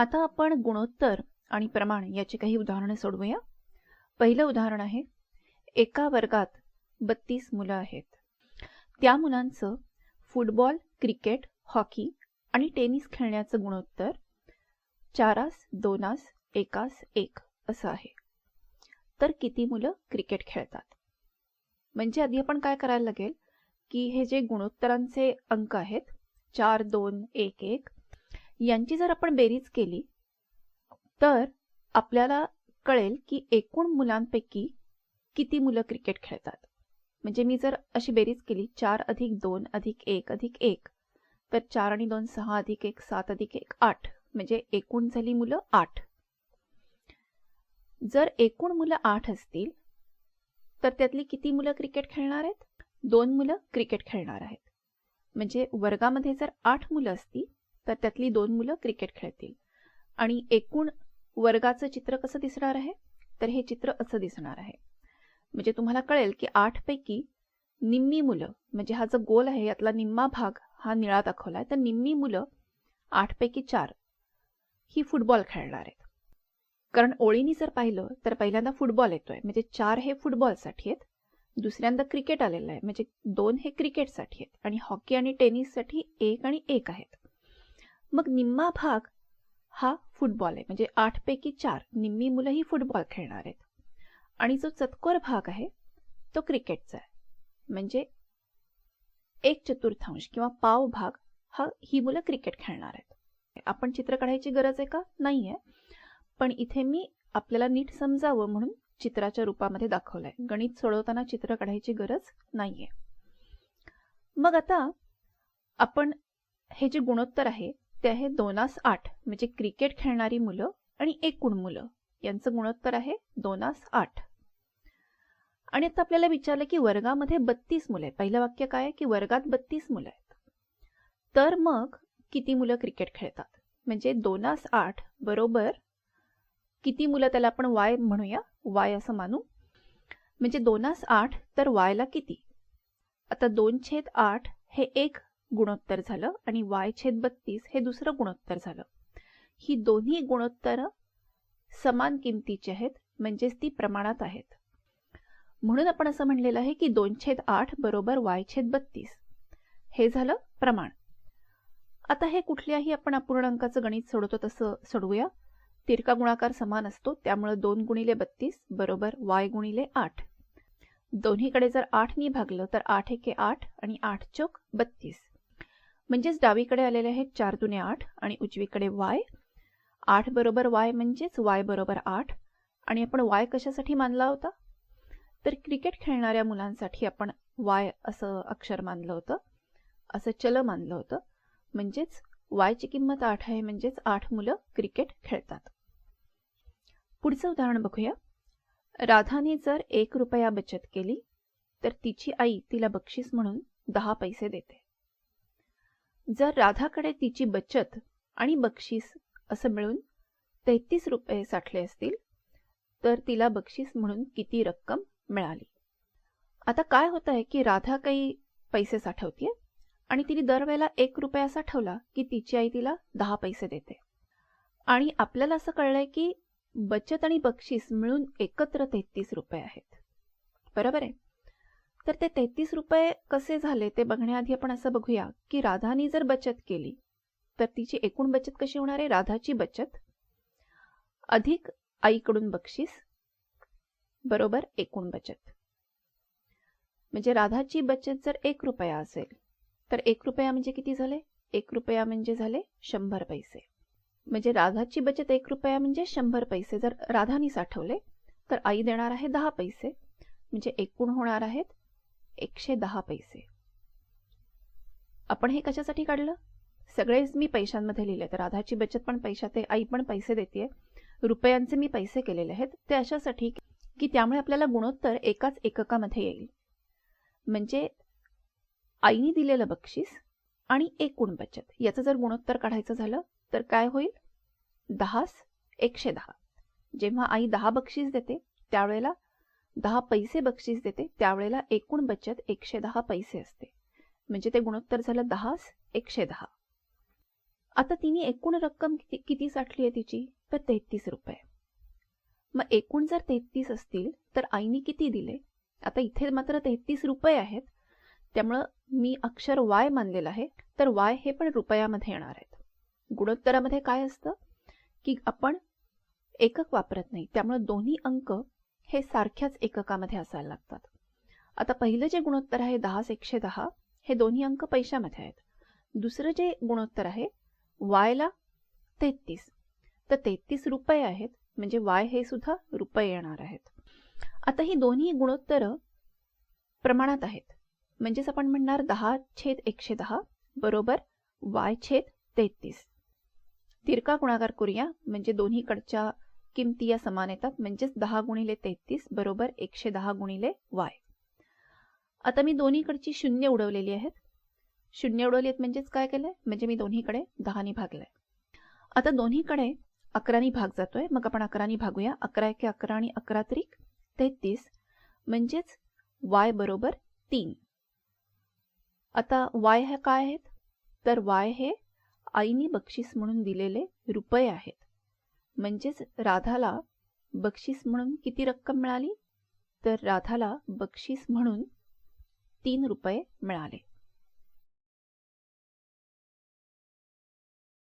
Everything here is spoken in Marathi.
आता आपण गुणोत्तर आणि प्रमाण याची काही उदाहरणे सोडवूया. पहिलं उदाहरण आहे एका वर्गात बत्तीस मुलं आहेत. त्या मुलांचं फुटबॉल क्रिकेट हॉकी आणि टेनिस खेळण्याचं गुणोत्तर चारास दोनास एकास एक असं आहे. तर किती मुलं क्रिकेट खेळतात? म्हणजे आधी आपण काय करायला लागेल की हे जे गुणोत्तरांचे अंक आहेत चार दोन एक एक यांची जर आपण बेरीज केली तर आपल्याला कळेल की एकूण मुलांपैकी किती मुलं क्रिकेट खेळतात. म्हणजे मी जर अशी बेरीज केली चार अधिक दोन अधिक एक अधिक एक तर चार आणि दोन सहा अधिक एक सात अधिक एक आठ. म्हणजे एकूण झाली मुलं आठ. जर एकूण मुलं आठ असतील तर त्यातली किती मुलं क्रिकेट खेळणार आहेत? दोन मुलं क्रिकेट खेळणार आहेत. म्हणजे वर्गामध्ये जर आठ मुलं असतील तर त्यातली दोन मुलं क्रिकेट खेळतील. आणि एकूण वर्गाचं चित्र कसं दिसणार आहे? तर हे चित्र असं दिसणार आहे. म्हणजे तुम्हाला कळेल की आठपैकी निम्मी मुलं म्हणजे हा जो गोल आहे यातला निम्मा भाग हा निळा दाखवला आहे तर निम्मी मुलं आठ पैकी चार ही फुटबॉल खेळणार आहेत. कारण ओळीनी जर पाहिलं तर पहिल्यांदा फुटबॉल येतोय. म्हणजे चार हे फुटबॉलसाठी आहेत. दुसऱ्यांदा क्रिकेट आलेलं आहे. म्हणजे दोन हे क्रिकेटसाठी आहेत. आणि हॉकी आणि टेनिससाठी एक आणि एक आहेत. मग निम्मा भाग हा फुटबॉल आहे. म्हणजे आठ पैकी चार. निम्मी मुलं ही फुटबॉल खेळणार आहेत. आणि जो चतकोर भाग आहे तो क्रिकेटचा आहे. म्हणजे एक चतुर्थांश किंवा पाव भाग हा ही मुलं क्रिकेट खेळणार आहेत. आपण चित्र काढायची गरज आहे का? नाहीये. पण इथे मी आपल्याला नीट समजावं म्हणून चित्राच्या रूपामध्ये दाखवलंय. गणित सोडवताना चित्र काढायची गरज नाहीये. मग आता आपण हे जे गुणोत्तर आहे ते आहे दोनास आठ म्हणजे क्रिकेट खेळणारी मुलं आणि एकूण मुलं. यांचं गुणोत्तर आहे दोनास आठ. आणि आता आपल्याला विचारलं की वर्गामध्ये बत्तीस मुलं आहेत. पहिलं वाक्य काय आहे? की वर्गात बत्तीस मुलं आहेत. तर मग किती मुलं क्रिकेट खेळतात? म्हणजे दोनास आठ बरोबर किती मुलं त्याला आपण वाय म्हणूया? वाय असं मानू. म्हणजे दोनास आठ तर वायला किती? आता दोन छेद आठ हे एक गुणोत्तर झालं आणि वाय छेद बत्तीस हे दुसरं गुणोत्तर झालं. ही दोन्ही गुणोत्तरं समान किमतीची आहेत म्हणजेच ती प्रमाणात आहेत. म्हणून आपण असं म्हणलेलं आहे की दोन छेद आठ बरोबर वाय छेद बत्तीस. हे झालं प्रमाण. आता हे कुठल्याही आपण अपूर्णांकाचं गणित सोडवतो तसं सोडवूया. तिरका गुणाकार समान असतो त्यामुळे दोन गुणिले बत्तीस बरोबर वाय गुणिले आठ. दोन्हीकडे जर आठनी भागलं तर आठ एके आठ आणि आठ चोक बत्तीस. म्हणजेच डावीकडे आलेले आहेत चार दुने आठ आणि उजवीकडे वाय. आठ बरोबर वाय म्हणजेच वाय बरोबर आठ. आणि आपण वाय कशासाठी मानला होता? तर क्रिकेट खेळणाऱ्या मुलांसाठी आपण वाय असं अक्षर मानलं होतं. असं चल मानलं होतं. म्हणजेच वायची किंमत आठ आहे म्हणजेच आठ मुलं क्रिकेट खेळतात. पुढचं उदाहरण बघूया. राधाने जर एक रुपया बचत केली तर तिची आई तिला बक्षीस म्हणून दहा पैसे देते. जर राधाकडे तिची बचत आणि बक्षीस असं मिळून तेहतीस रुपये साठले असतील तर तिला बक्षीस म्हणून किती रक्कम मिळाली? आता काय होत आहे की राधा काही पैसे साठवतीये आणि तिने दरवेळेला एक रुपया साठवला की तिची आई तिला दहा पैसे देते. आणि आपल्याला असं कळलंय की बचत आणि बक्षीस मिळून एकत्र तेहतीस रुपये आहेत. बरोबर आहे? तर ते तेहतीस रुपये कसे झाले ते बघण्याआधी आपण असं बघूया की राधानी जर बचत केली तर तिची एकूण बचत कशी होणार आहे? राधाची बचत अधिक आईकडून बक्षीस बरोबर एकूण बचत. म्हणजे राधाची बचत जर एक रुपया असेल तर एक रुपया म्हणजे किती झाले? एक रुपया म्हणजे झाले शंभर पैसे. म्हणजे राधाची बचत एक रुपया म्हणजे शंभर पैसे. जर राधानी साठवले तर आई देणार आहे दहा पैसे. म्हणजे एकूण होणार आहेत एकशे दहा पैसे. आपण हे कशासाठी काढलं? सगळेच मी पैशांमध्ये लिहिले तर राधाची बचत पण पैशात आहे आई पण पैसे देते रुपयांचे मी पैसे केलेले आहेत. ते अशासाठी की त्यामुळे आपल्याला गुणोत्तर एकाच एककामध्ये येईल. म्हणजे आईने दिलेलं बक्षीस आणि एकूण बचत. याचं जर गुणोत्तर काढायचं झालं तर काय होईल? दहास एकशे दहा. जेव्हा आई दहा बक्षीस देते त्यावेळेला दहा पैसे बक्षीस देते त्यावेळेला एकूण बचत एकशे दहा पैसे असते. म्हणजे ते गुणोत्तर झालं दहास एकशे दहा. आता तिने एकूण रक्कम किती किती साठली आहे तिची? तर तेहतीस रुपये. मग एकूण जर तेहतीस असतील तर आईने किती दिले? आता इथे मात्र तेहतीस रुपये आहेत. त्यामुळं मी अक्षर वाय मानलेलं आहे तर वाय हे पण रुपयामध्ये येणार आहेत. गुणोत्तरामध्ये काय असतं? की आपण एकक वापरत नाही त्यामुळं दोन्ही अंक हे सारख्याच एककामध्ये असायला लागतात. आता पहिलं जे गुणोत्तर आहे दहा एकशे दहा हे दोन्ही अंक पैशामध्ये आहेत. दुसरं जे गुणोत्तर आहे वायला तेहतीस. तर तेहतीस रुपये आहेत म्हणजे वाय हे सुद्धा रुपये येणार आहेत. आता ही दोन्ही गुणोत्तर प्रमाणात आहेत. म्हणजेच आपण म्हणणार दहा छेद एकशे दहा बरोबर वाय छेद तेहतीस. तिरका गुणाकार करूया म्हणजे दोन्हीकडच्या किमती या समान येतात. म्हणजेच दहा गुणिले तेहतीस बरोबर एकशे दहा गुणिले वाय. आता मी दोन्हीकडची शून्य उडवलेली आहेत. शून्य उडवली आहेत म्हणजेच काय केलंय? म्हणजे मी दोन्हीकडे दहानी भागलंय. आता दोन्हीकडे अकरानी भाग जातोय. मग आपण अकरानी भागूया. अकरा एके अकरा आणि अकरा त्रिक तेहतीस म्हणजेच वाय बरोबर तीन. आता वाय हे काय आहेत? तर वाय हे आईनी बक्षीस म्हणून दिलेले रुपये आहेत. म्हणजेच राधाला बक्षीस म्हणून किती रक्कम मिळाली? तर राधाला बक्षीस म्हणून तीन रुपये मिळाले.